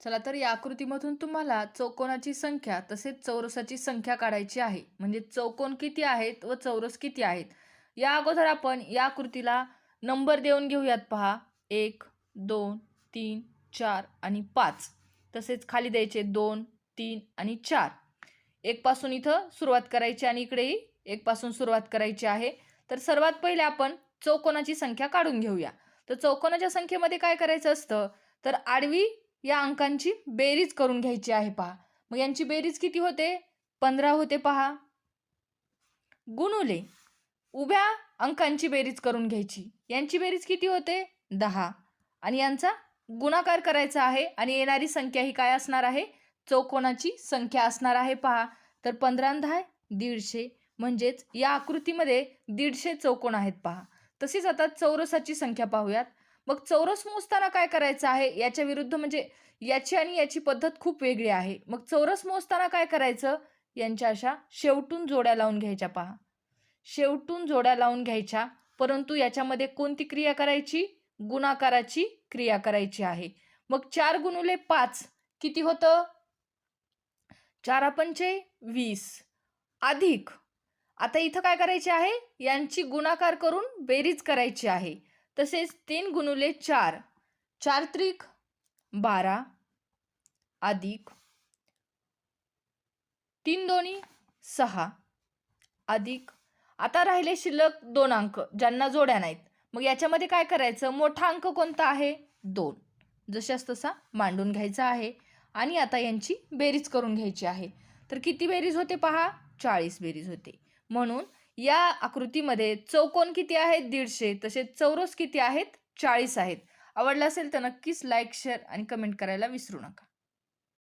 चला तर या आकृतीमधून तुम्हाला चौकोनाची संख्या तसेच चौरसाची संख्या काढायची आहे. म्हणजे चौकोन किती आहेत व चौरस किती आहेत? या अगोदर आपण या आकृतीला नंबर देऊन घेऊयात पहा. एक दोन तीन चार आणि पाच. तसेच खाली द्यायचे दोन तीन आणि चार. एकपासून इथं सुरुवात करायची आणि इकडेही एकपासून सुरुवात करायची आहे. तर सर्वात पहिले आपण चौकोनाची संख्या काढून घेऊया. तर चौकोनाच्या संख्येमध्ये काय करायचं असतं? तर आडवी या अंकांची बेरीज करून घ्यायची आहे पहा. मग यांची बेरीज किती होते? पंधरा होते पहा. गुणुले. उभ्या अंकांची बेरीज करून घ्यायची. यांची बेरीज किती होते? दहा. आणि यांचा गुणाकार करायचा आहे आणि येणारी संख्या ही काय असणार आहे? चौकोनाची संख्या असणार आहे पहा. तर पंधरा दहा दीडशे. म्हणजेच या आकृतीमध्ये दीडशे चौकोन आहेत पहा. तसेच आता चौरसाची संख्या पाहूयात. मग चौरस मोजताना काय करायचं आहे? याच्या विरुद्ध म्हणजे याची आणि याची पद्धत खूप वेगळी आहे. मग चौरस मोजताना काय करायचं? यांच्या अशा शेवटून जोड्या लावून घ्यायच्या पहा. शेवटून जोड्या लावून घ्यायच्या. परंतु याच्यामध्ये कोणती क्रिया करायची? गुणाकाराची क्रिया करायची आहे. मग चार गुणुले पाच किती होतं? चार पंचे वीस अधिक. आता इथं काय करायचे आहे? यांची गुणाकार करून बेरीज करायची आहे. तसेच तीन गुणुले चार. चार त्रिक बारा अधिक तीन दोन्ही सहा अधिक. आता राहिले शिल्लक दोन अंक ज्यांना जोड्या नाहीत. मग याच्यामध्ये काय करायचं? मोठा अंक कोणता आहे? दोन. जशास तसा मांडून घ्यायचा आहे. आणि आता यांची बेरीज करून घ्यायची आहे. तर किती बेरीज होते पहा? चाळीस बेरीज होते. म्हणून या आकृतीमध्ये चौकोन किती आहेत? दीडशे. तसेच चौरस किती आहेत? चाळीस आहेत. आवडलं असेल तर नक्कीच लाईक शेअर आणि कमेंट करायला विसरू नका.